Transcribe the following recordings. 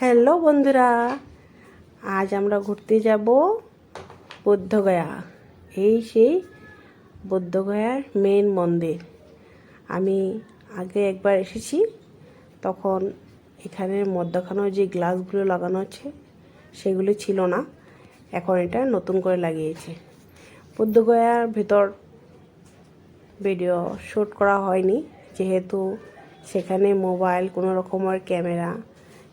Hello বন্ধুরা, আজ আমরা ঘুরতে যাব বুদ্ধগয়া। এই সেই বুদ্ধগয়ার মেন মন্দির। আমি আগে একবার এসেছি, তখন এখানের মধ্যখানেও যে গ্লাসগুলো লাগানো আছে, সেগুলো ছিল না, এখন এটা নতুন করে লাগিয়েছে। বুদ্ধগয়ার ভেতর ভিডিও শ্যুট করা হয়নি, যেহেতু সেখানে মোবাইল কোনো রকমের ক্যামেরা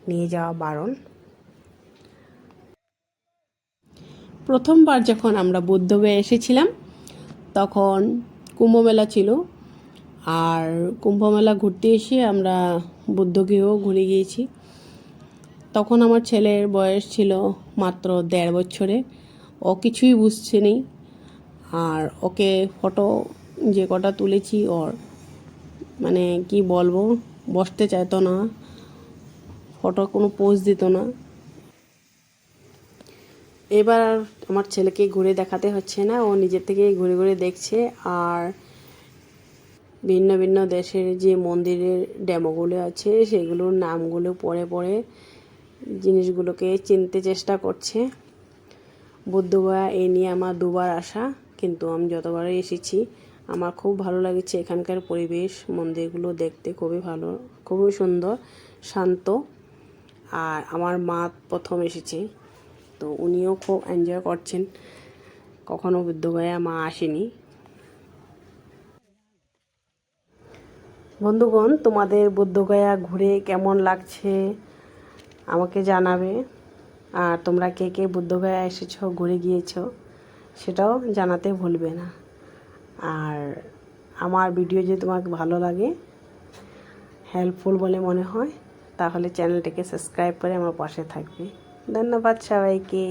নিয়ে যাওয়া বারণ। প্রথমবার যখন আমরা বুদ্ধগয়া এসেছিলাম, তখন কুম্ভমেলা ছিল। আর কুম্ভমেলা ঘুরতে এসে আমরা বুদ্ধগেও ঘুরে গিয়েছি। তখন আমার ছেলের বয়স ছিল মাত্র দেড় বছরে। ও কিছুই বুঝছে নি আর ওকে ফটো যে কটা তুলেছি ওর মানে কি বলব, বসতে চাইতো না। ফটো কোনো পোজ দিত না। এবার আমার ছেলেকে ঘুরে দেখাতে হচ্ছে না, ও নিজের থেকেই ঘুরে ঘুরে দেখছে আর ভিন্ন ভিন্ন দেশের যে মন্দিরের ডেমোগুলো আছে, সেগুলোর নামগুলো পড়ে পড়ে জিনিসগুলোকে চিনতে চেষ্টা করছে। বুদ্ধগয়া এই নিয়ে আমার দুবার আসা, কিন্তু আমি যতবারই এসেছি, আমার খুব ভালো লাগছে। এখানকার পরিবেশ, মন্দিরগুলো দেখতে খুবই ভালো, খুবই সুন্দর, শান্ত। আর আমার মা প্রথম এসেছে। তো উনিও খুব এনজয় করছেন। কখনো বুদ্ধগয়া মা আসেনি। বন্ধুগণ, তোমাদের বুদ্ধগয়া ঘুরে কেমন লাগছে আমাকে জানাবে। আর তোমরা কে কে বুদ্ধগয়া এসেছ, ঘুরে গিয়েছো, সেটাও জানাতে ভুলবে না। আর আমার ভিডিও যদি তোমাকে ভালো লাগে হেল্পফুল বলে মনে হয় তাহলে চ্যানেলটিকে সাবস্ক্রাইব করে আমার পাশে থাকবে। ধন্যবাদ সবাইকে।